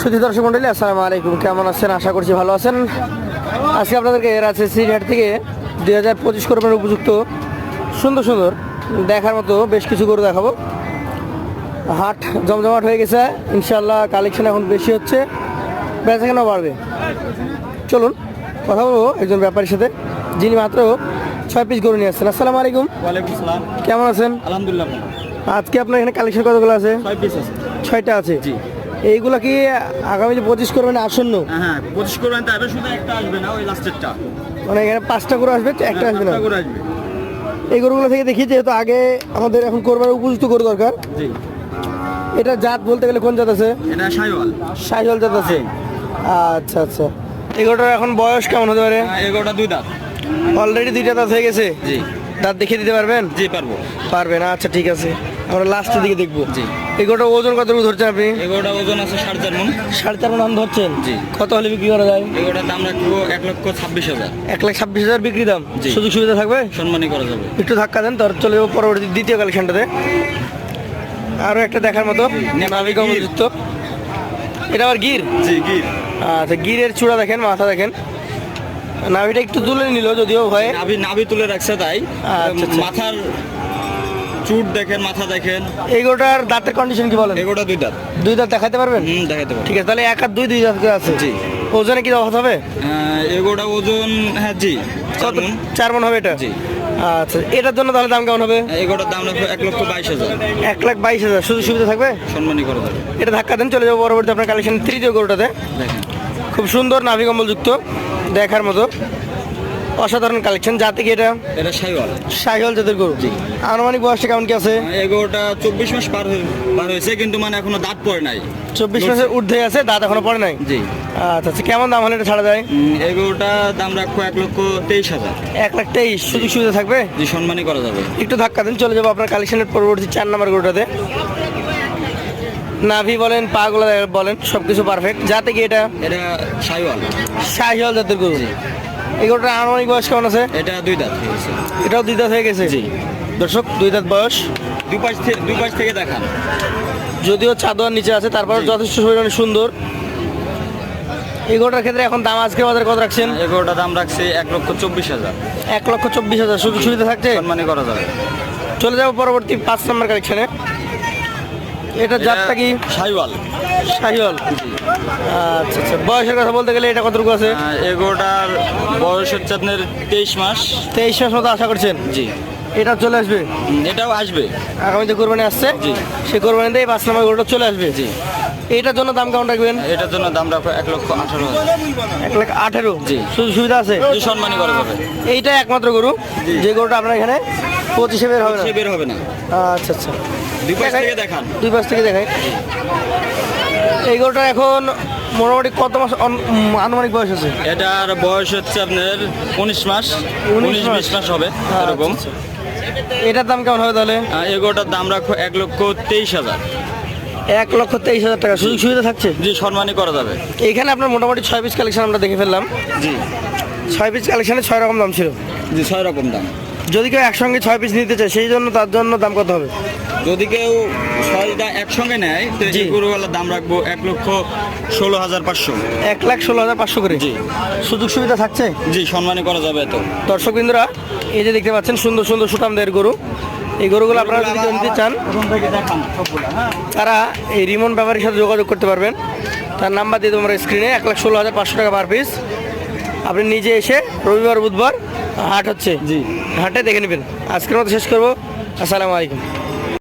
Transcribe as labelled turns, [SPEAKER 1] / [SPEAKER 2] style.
[SPEAKER 1] সুধী দর্শক মন্ডলী আসসালামু আলাইকুম। কেমন আছেন? আশা করছি ভালো আছেন। আজকে আপনাদেরকে রাজশাহী সিরিহাট থেকে দুই হাজার পঁচিশ কোরবানির উপযুক্ত সুন্দর সুন্দর দেখার মতো বেশ কিছু গরু দেখাবো। হাট জমজমাট হয়ে গেছে। ইনশাল্লাহ কালেকশন এখন বেশি হচ্ছে। বেচা কেন বাড়বে। চলুন কথা বলব একজন ব্যাপারীর সাথে যিনি মাত্র ছয় পিস গরু নিয়ে আসছেন। আসসালামু আলাইকুম। কেমন আছেন?
[SPEAKER 2] আলহামদুলিল্লাহ
[SPEAKER 1] আজকে আপনার এখানে কালেকশন কতগুলো আছে?
[SPEAKER 2] আছে।
[SPEAKER 1] ছয়টা আছে।
[SPEAKER 2] জি।
[SPEAKER 1] এইগুলো কি আগামী যে পঁচিশ করবেন আসন্ন?
[SPEAKER 2] হ্যাঁ হ্যাঁ পঁচিশ করবেন তাহলে শুধু একটা আসবে না ওই লাস্টেরটা
[SPEAKER 1] মানে এখানে পাঁচটা করে আসবে একটা আসবে না?
[SPEAKER 2] করে আসবে।
[SPEAKER 1] এই গরুগুলো থেকে দেখি যেহেতু আগে আমাদের এখন করবার উপযুক্ত গরু দরকার।
[SPEAKER 2] জি।
[SPEAKER 1] এটা জাত বলতে গেলে কোন জাত আছে?
[SPEAKER 2] এটা সাইওয়াল।
[SPEAKER 1] সাইহল জাত আছে। আচ্ছা আচ্ছা। এই গরুটার এখন বয়স কেমন হতে পারে?
[SPEAKER 2] এগারোটা দুই দাঁত।
[SPEAKER 1] অলরেডি দুইটা দাঁত হয়ে গেছে?
[SPEAKER 2] জি।
[SPEAKER 1] দাঁত দেখিয়ে দিতে পারবেন?
[SPEAKER 2] জি পারব।
[SPEAKER 1] পারবেন আচ্ছা ঠিক আছে। আমরা লাস্টের দিকে দেখব।
[SPEAKER 2] জি।
[SPEAKER 1] এই গরুটার ওজন কতটুকু ধরছেন আপনি?
[SPEAKER 2] এগারোটা ওজন আছে সাড়ে চার মন।
[SPEAKER 1] সাড়ে চার নাম ধরছেন?
[SPEAKER 2] জি।
[SPEAKER 1] কত হলে বিক্রি করা যায়?
[SPEAKER 2] এগারোটার দাম রাখব এক লক্ষ ছাব্বিশ হাজার।
[SPEAKER 1] এক লাখ ছাব্বিশ হাজার বিক্রি দাম। সুযোগ সুবিধা থাকবে?
[SPEAKER 2] সম্মানই করা যাবে।
[SPEAKER 1] একটু ধাক্কা দেন তার চলে যাব পরবর্তী দ্বিতীয় কালেকশনটাতে আরও একটা দেখার মতো। নাভি কমলযুক্ত এটা আবার গির?
[SPEAKER 2] জি গির।
[SPEAKER 1] আচ্ছা গিরের চূড়া দেখেন মাথা দেখেন। নাভিটা একটু তুলে নিল যদিও ভয়ে
[SPEAKER 2] নাভি নাভি তুলে রাখছে তাই।
[SPEAKER 1] আচ্ছা, আচ্ছা।
[SPEAKER 2] মাথার চুট দেখেন মাথা দেখেন।
[SPEAKER 1] এইগুলোটার দাঁতের কন্ডিশন কি বলেন?
[SPEAKER 2] এগারোটা দুই দাঁত।
[SPEAKER 1] দুই দাঁত দেখাতে পারবেন?
[SPEAKER 2] হুম দেখাতে পারব।
[SPEAKER 1] ঠিক আছে তাহলে এক আর দুই দুই দাঁত আছে।
[SPEAKER 2] জি।
[SPEAKER 1] ওজনে কি অভাব হবে?
[SPEAKER 2] এগারোটা ওজন হ্যাঁ জি।
[SPEAKER 1] কত? চার মন হবে এটা?
[SPEAKER 2] জি।
[SPEAKER 1] আচ্ছা এটার জন্য তাহলে দাম কেমন হবে?
[SPEAKER 2] এগারোটার দাম রাখব এক লক্ষ বাইশ হাজার।
[SPEAKER 1] এক লাখ বাইশ হাজার। সুযোগ সুবিধা থাকবে?
[SPEAKER 2] সম্মানই করা যাবে।
[SPEAKER 1] এটা ধাক্কা দেন চলে যাব পরবর্তী আপনার কালেকশন তৃতীয় গরুটাতে।
[SPEAKER 2] দেখেন।
[SPEAKER 1] খুব সুন্দর নাভি কম্বলযুক্ত। দেখার মতো অসাধারণ কালেকশন যাতে কি এটা
[SPEAKER 2] এটা সাইওয়াল
[SPEAKER 1] সাইহল জাতের গরু।
[SPEAKER 2] জি।
[SPEAKER 1] আনুমানিক বয়সটা কেমন কি আছে?
[SPEAKER 2] এগারোটা চব্বিশ মাস পার হয়ে পার হয়েছে কিন্তু মানে এখনও দাঁত পড়ে নাই।
[SPEAKER 1] চব্বিশ মাসের ঊর্ধ্বে আছে দাঁত এখনও পড়ে নাই?
[SPEAKER 2] জি।
[SPEAKER 1] আচ্ছা আচ্ছা কেমন দাম হলে এটা ছাড়া যায়?
[SPEAKER 2] উম, এগারোটা দাম রাখব এক লক্ষ তেইশ হাজার।
[SPEAKER 1] এক লাখ তেইশ সুযোগ সুবিধা থাকবে?
[SPEAKER 2] জি সম্মানই করা যাবে।
[SPEAKER 1] একটু ধাক্কা দিন চলে যাব আপনার কালেকশনের পরবর্তী চার নাম্বার গরুটাতে। নাভি বলেন পাগুলো বলেন সব কিছু পারফেক্ট যাতে কি এটা
[SPEAKER 2] এটা সাইওয়াল
[SPEAKER 1] শাহিওয়াল জাতের গরু। এই গরুটার আনুমানিক বয়স কেমন আছে?
[SPEAKER 2] এটা দুই দাঁত হয়েছে
[SPEAKER 1] এটাও দুই দাঁত হয়ে গেছে?
[SPEAKER 2] জি।
[SPEAKER 1] দর্শক দুই দাঁত বয়স।
[SPEAKER 2] দুই পাশ থেকে দুই পাশ থেকে দেখান।
[SPEAKER 1] যদিও চাদর নিচে আছে তারপরে যথেষ্ট পরিমাণে সুন্দর। এই গরুটার ক্ষেত্রে এখন দাম আজকে বাজারে কত রাখছেন?
[SPEAKER 2] এগারোটা দাম রাখছে এক লক্ষ চব্বিশ হাজার।
[SPEAKER 1] এক লক্ষ চব্বিশ হাজার। সুযোগ সুবিধা থাকছে?
[SPEAKER 2] সম্মানই করা যাবে।
[SPEAKER 1] চলে যাব পরবর্তী পাঁচ নম্বর কালেকশনে এটা জাতটা কি?
[SPEAKER 2] সাইওয়াল।
[SPEAKER 1] শাহিওয়াল। আচ্ছা আচ্ছা বয়সের কথা বলতে গেলে এটা কতটুকু আছে?
[SPEAKER 2] এগারোটার বয়স হচ্ছে আপনার তেইশ মাস।
[SPEAKER 1] তেইশ মাস মতো আশা করছেন?
[SPEAKER 2] জি।
[SPEAKER 1] এটা চলে আসবে?
[SPEAKER 2] এটাও আসবে।
[SPEAKER 1] আগামীতে কোরবানি আসছে?
[SPEAKER 2] জি।
[SPEAKER 1] সেই কোরবানিতে এই পাঁচ নম্বর গরুটা চলে আসবে?
[SPEAKER 2] জি।
[SPEAKER 1] এইটার জন্য দাম কেমন রাখবেন?
[SPEAKER 2] এটার জন্য দাম রাখব এক লক্ষ আঠারো হাজার।
[SPEAKER 1] এক লাখ আঠেরো?
[SPEAKER 2] জি।
[SPEAKER 1] সুযোগ সুবিধা আছে?
[SPEAKER 2] জি সম্মানই করা যাবে।
[SPEAKER 1] এইটা একমাত্র গরু? যে গরুটা আপনার এখানে পঁচিশে বের হবে না?
[SPEAKER 2] সে বের হবে না।
[SPEAKER 1] আচ্ছা আচ্ছা।
[SPEAKER 2] দুই পাশ থেকে দেখান।
[SPEAKER 1] দুই পাশ থেকে দেখাই। এই গরুটা এখন মোটামুটি কত মাস আনুমানিক বয়স আছে?
[SPEAKER 2] এটার বয়স হচ্ছে আপনার উনিশ মাস।
[SPEAKER 1] উনিশ।
[SPEAKER 2] বিশ মাস। হবে এরকম।
[SPEAKER 1] আচ্ছা, এটার দাম কেমন হবে তাহলে?
[SPEAKER 2] আহ, এগারোটার দাম রাখব এক লক্ষ তেইশ হাজার।
[SPEAKER 1] এক লক্ষ তেইশ হাজার টাকা। সুযোগ সুবিধা থাকছে?
[SPEAKER 2] জি সম্মানই করা যাবে।
[SPEAKER 1] এইখানে আপনার মোটামুটি ছয় পিস কালেকশন আমরা দেখে ফেললাম।
[SPEAKER 2] জি।
[SPEAKER 1] ছয় পিস কালেকশনে ছয় রকম দাম ছিল।
[SPEAKER 2] জি ছয় রকম দাম।
[SPEAKER 1] যদি কেউ একসঙ্গে ছয় পিস নিতে চায় সেই জন্য তার জন্য দাম কত হবে?
[SPEAKER 2] যদি কেউ ছয়টা একসঙ্গে নেয় তো। এই গরুওয়ালার দাম রাখব এক লক্ষ ষোলো হাজার পাঁচশো।
[SPEAKER 1] এক লাখ ষোলো হাজার পাঁচশো করে?
[SPEAKER 2] জি।
[SPEAKER 1] সুযোগ সুবিধা থাকছে?
[SPEAKER 2] জি সম্মানই করা যাবে এত।
[SPEAKER 1] দর্শক বিন্দুরা এই যে দেখতে পাচ্ছেন সুন্দর সুন্দর সুটামদের গরু। এই গরুগুলো আপনারা যদি নিতে চান তারা এই রিমন ব্যাপারীর সাথে যোগাযোগ করতে পারবেন। তার নাম্বার দিয়ে তোমার স্ক্রিনে এক লাখ ষোলো হাজার পাঁচশো টাকা পার পিস আপনি নিজে এসে রবিবার বুধবার হাট হচ্ছে।
[SPEAKER 2] জি।
[SPEAKER 1] হাটে দেখে নেবেন। আজকের মতো শেষ করব। আসসালামু আলাইকুম।